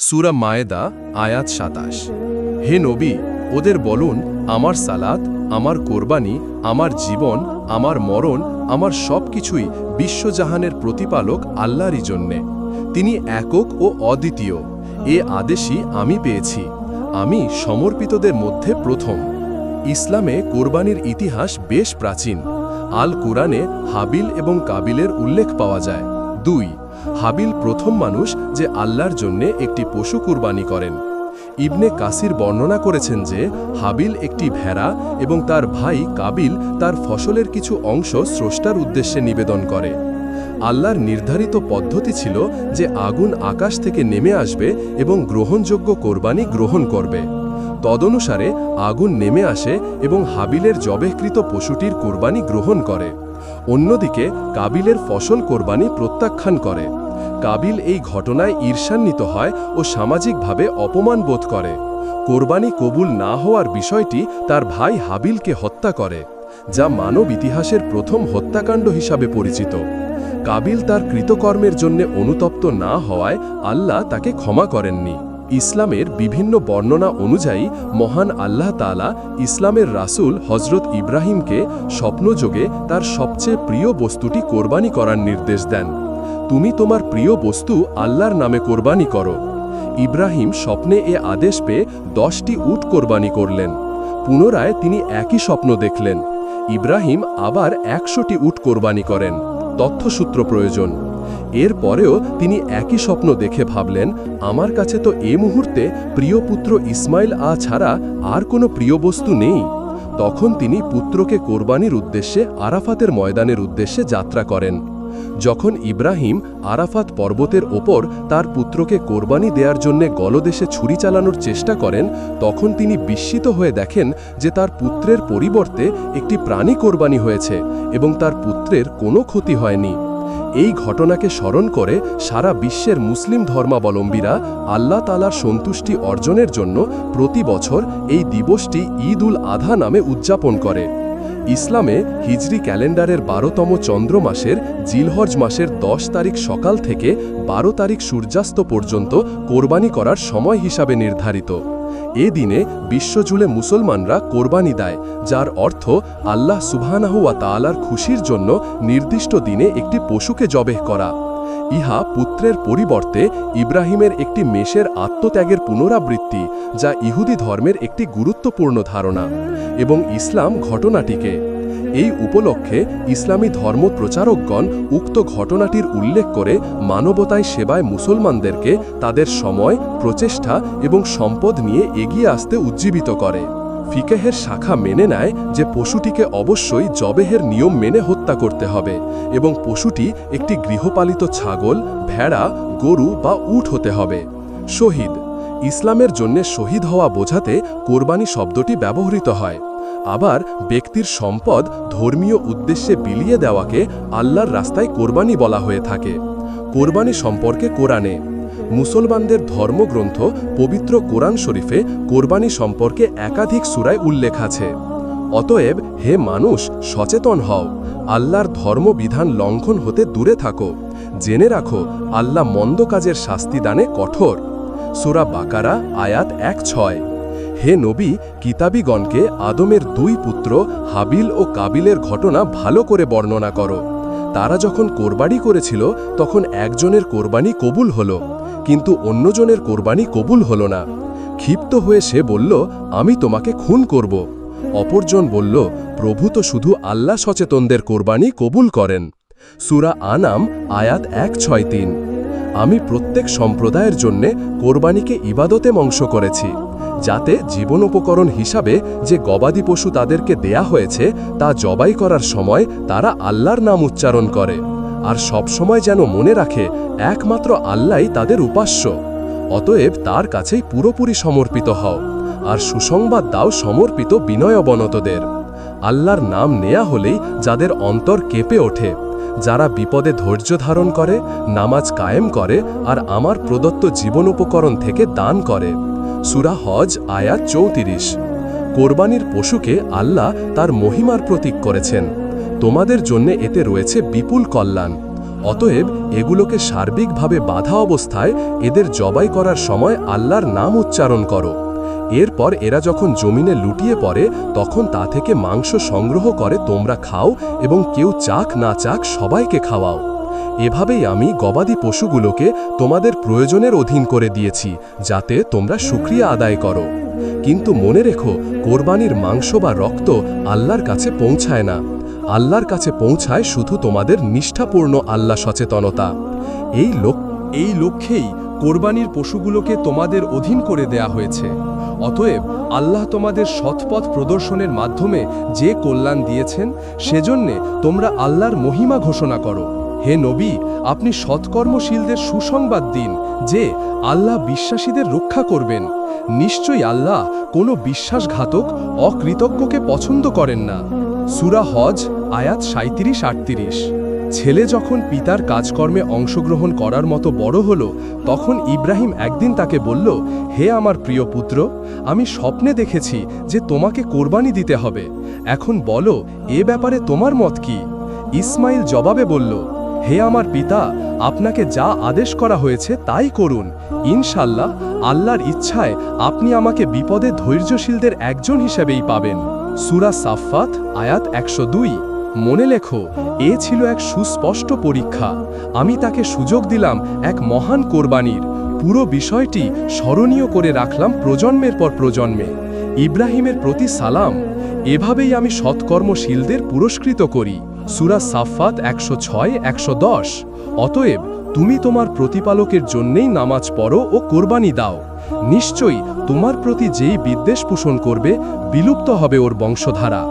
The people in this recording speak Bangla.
সুরা মায়েদা, আয়াত সাতাশ। হে নবী, ওদের বলুন, আমার সালাত, আমার কোরবানি, আমার জীবন, আমার মরণ, আমার সব কিছুই বিশ্বজাহানের প্রতিপালক আল্লাহরই জন্যে। তিনি একক ও অদ্বিতীয়। এ আদেশই আমি পেয়েছি। আমি সমর্পিতদের মধ্যে প্রথম। ইসলামে কোরবানির ইতিহাস বেশ প্রাচীন। আল কুরআনে হাবিল এবং কাবিলের উল্লেখ পাওয়া যায়। দুই হাবিল প্রথম মানুষ যে আল্লাহর জন্যে একটি পশু কুরবানি করেন। ইবনে কাসির বর্ণনা করেছেন যে, হাবিল একটি ভেড়া এবং তার ভাই কাবিল তার ফসলের কিছু অংশ স্রষ্টার উদ্দেশ্যে নিবেদন করে। আল্লাহর নির্ধারিত পদ্ধতি ছিল যে আগুন আকাশ থেকে নেমে আসবে এবং গ্রহণযোগ্য কোরবানি গ্রহণ করবে। তদনুসারে আগুন নেমে আসে এবং হাবিলের জবেহকৃত পশুটির কোরবানি গ্রহণ করে। অন্যদিকে কাবিলের ফসল কোরবানি প্রত্যাখ্যান করে। কাবিল এই ঘটনায় ঈর্ষান্বিত হয় ও সামাজিকভাবে অপমান বোধ করে। কোরবানি কবুল না হওয়ার বিষয়টি তার ভাই হাবিলকে হত্যা করে, যা মানব ইতিহাসের প্রথম হত্যাকাণ্ড হিসাবে পরিচিত। কাবিল তার কৃতকর্মের জন্য অনুতপ্ত না হওয়ায় আল্লাহ তাকে ক্ষমা করেননি। ইসলামের বিভিন্ন বর্ণনা অনুযায়ী মহান আল্লাহ তালা ইসলামের রাসূল হজরত ইব্রাহিমকে স্বপ্নযোগে তার সবচেয়ে প্রিয় বস্তুটি কোরবানি করার নির্দেশ দেন। তুমি তোমার প্রিয় বস্তু আল্লাহর নামে কোরবানি করো। ইব্রাহিম স্বপ্নে এ আদেশ পেয়ে দশটি উট কোরবানি করলেন। পুনরায় তিনি একই স্বপ্ন দেখলেন। ইব্রাহিম আবার একশোটি উট কোরবানি করেন। তথ্যসূত্র প্রয়োজন। এর পরেও তিনি একই স্বপ্ন দেখে ভাবলেন, আমার কাছে তো এ মুহূর্তে প্রিয় পুত্র ইসমাইল আ ছাড়া আর কোনো প্রিয় বস্তু নেই। তখন তিনি পুত্রকে কোরবানির উদ্দেশ্যে আরাফাতের ময়দানের উদ্দেশ্যে যাত্রা করেন। যখন ইব্রাহিম আরাফাত পর্বতের ওপর তার পুত্রকে কোরবানি দেওয়ার জন্য গলদেশে ছুরি চালানোর চেষ্টা করেন, তখন তিনি বিস্মিত হয়ে দেখেন যে তার পুত্রের পরিবর্তে একটি প্রাণী কোরবানি হয়েছে এবং তার পুত্রের কোনো ক্ষতি হয়নি। এই ঘটনাকে স্মরণ করে সারা বিশ্বের মুসলিম ধর্মাবলম্বীরা আল্লাহ তালার সন্তুষ্টি অর্জনের জন্য প্রতি বছর এই দিবসটি ঈদ উল আধা নামে উদযাপন করে। ইসলামে হিজরি ক্যালেন্ডারের বারোতম চন্দ্র মাসের জিলহজ মাসের দশ তারিখ সকাল থেকে বারো তারিখ সূর্যাস্ত পর্যন্ত কোরবানি করার সময় হিসাবে নির্ধারিত। এ দিনে বিশ্বজুড়ে মুসলমানরা কোরবানি দেয়, যার অর্থ আল্লাহ সুবহানাহুয়া তাআলার খুশির জন্য নির্দিষ্ট দিনে একটি পশুকে জবেহ করা। ইহা পুত্রের পরিবর্তে ইব্রাহিমের একটি মেষের আত্মত্যাগের পুনরাবৃত্তি, যা ইহুদি ধর্মের একটি গুরুত্বপূর্ণ ধারণা, এবং ইসলাম ঘটনাটিকে। এই উপলক্ষে ইসলামী ধর্ম প্রচারকগণ উক্ত ঘটনাটির উল্লেখ করে মানবতায় সেবায় মুসলমানদেরকে তাদের সময়, প্রচেষ্টা এবং সম্পদ নিয়ে এগিয়ে আসতে উজ্জীবিত করে। ফিকেহের শাখা মেনে নেয় যে পশুটিকে অবশ্যই জবেহের নিয়ম মেনে হত্যা করতে হবে এবং পশুটি একটি গৃহপালিত ছাগল, ভেড়া, গরু বা উট হতে হবে। শহীদ। ইসলামের জন্যে শহীদ হওয়া বোঝাতে কোরবানি শব্দটি ব্যবহৃত হয়। আবার ব্যক্তির সম্পদ ধর্মীয় উদ্দেশ্যে বিলিয়ে দেওয়াকে আল্লাহর রাস্তায় কোরবানি বলা হয়ে থাকে। কোরবানি সম্পর্কে কোরআনে মুসলমানদের ধর্মগ্রন্থ পবিত্র কোরআন শরীফে কোরবানি সম্পর্কে একাধিক সুরায় উল্লেখ আছে। অতএব হে মানুষ, সচেতন হও। আল্লাহর ধর্মবিধান লঙ্ঘন হতে দূরে থাকো। জেনে রাখো, আল্লাহ মন্দ কাজের শাস্তি দানে কঠোর। সুরা বাকারা, আয়াত এক ছয়। হে নবী, কিতাবীগণকে আদমের দুই পুত্র হাবিল ও কাবিলের ঘটনা ভালো করে বর্ণনা করো। তারা যখন কোরবানি করেছিল, তখন একজনের কোরবানি কবুল হল, কিন্তু অন্যজনের কোরবানি কবুল হল না। ক্ষিপ্ত হয়ে সে বলল, আমি তোমাকে খুন করব। অপরজন বলল, প্রভু তো শুধু আল্লাহ সচেতনদের কোরবানি কবুল করেন। সুরা আনাম, আয়াত এক ছয় তিন। আমি প্রত্যেক সম্প্রদায়ের জন্যে কোরবানিকে ইবাদতে মংস করেছি। যাতে জীবনোপকরণ হিসাবে যে গবাদি পশু তাদেরকে দেয়া হয়েছে, তা জবাই করার সময় তারা আল্লাহর নাম উচ্চারণ করে। আর সবসময় যেন মনে রাখে, একমাত্র আল্লাহই তাদের উপাস্য। অতএব তার কাছেই পুরোপুরি সমর্পিত হও, আর সুসংবাদ দাও সমর্পিত বিনয় বিনয়বনতদের। আল্লাহর নাম নেয়া হলেই যাদের অন্তর কেঁপে ওঠে, যারা বিপদে ধৈর্য ধারণ করে, নামাজ কায়েম করে, আর আমার প্রদত্ত জীবনোপকরণ থেকে দান করে। সুরা হজ, আয়াত চৌত্রিশ। কোরবানির পশুকে আল্লাহ তার মহিমার প্রতীক করেছেন। তোমাদের জন্য এতে রয়েছে বিপুল কল্যাণ। অতএব এগুলোকে সার্বিকভাবে বাধা অবস্থায় এদের জবাই করার সময় আল্লাহর নাম উচ্চারণ করো। এরপর এরা যখন জমিনে লুটিয়ে পড়ে, তখন তা থেকে মাংস সংগ্রহ করে তোমরা খাও এবং কেউ চাক না চাক সবাইকে খাওয়াও। এভাবেই আমি গবাদি পশুগুলোকে তোমাদের প্রয়োজনের অধীন করে দিয়েছি, যাতে তোমরা সুক্রিয়া আদায় করো। কিন্তু মনে রেখো, কোরবানির মাংস বা রক্ত আল্লাহর কাছে পৌঁছায় না। আল্লাহর কাছে পৌঁছায় শুধু তোমাদের নিষ্ঠাপূর্ণ আল্লাহ সচেতনতা। এই লোক, এই লক্ষ্যেই কোরবানির পশুগুলোকে তোমাদের অধীন করে দেয়া হয়েছে। অতএব আল্লাহ তোমাদের সৎপথ প্রদর্শনের মাধ্যমে যে কল্যাণ দিয়েছেন, সেজন্যে তোমরা আল্লাহর মহিমা ঘোষণা করো। হে নবী, আপনি সৎকর্মশীলদের সুসংবাদ দিন, যে আল্লাহ বিশ্বাসীদের রক্ষা করবেন। নিশ্চয়ই আল্লাহ কোনো বিশ্বাসঘাতক, অকৃতজ্ঞকে পছন্দ করেন না। সুরা হজ, আয়াত সাঁত্রিশ আটত্রিশ। ছেলে যখন পিতার কাজকর্মে অংশগ্রহণ করার মতো বড় হল, তখন ইব্রাহিম একদিন তাকে বলল, হে আমার প্রিয় পুত্র, আমি স্বপ্নে দেখেছি যে তোমাকে কোরবানি দিতে হবে। এখন বলো, এ ব্যাপারে তোমার মত কি? ইসমাইল জবাবে বলল হে আমার পিতা, আপনাকে যা আদেশ করা হয়েছে তাই করুন। ইনশাল্লাহ আল্লাহর ইচ্ছায় আপনি আমাকে বিপদে ধৈর্যশীলদের একজন হিসেবেই পাবেন। সুরা সাফাত আয়াত একশো দুই। মনে লেখো, এ ছিল এক সুস্পষ্ট পরীক্ষা। আমি তাকে সুযোগ দিলাম এক মহান কোরবানির। পুরো বিষয়টি স্মরণীয় করে রাখলাম প্রজন্মের পর প্রজন্মে। ইব্রাহিমের প্রতি সালাম। এভাবেই আমি সৎকর্মশীলদের পুরস্কৃত করি। সুরা সাফাত একশো ছয়, একশো দশ। অতএব তুমি তোমার প্রতিপালকের জন্যেই নামাজ পড়ো ও কোরবানি দাও। নিশ্চয়ই তোমার প্রতি যেই বিদ্বেষ পোষণ করবে, বিলুপ্ত হবে ওর বংশধারা।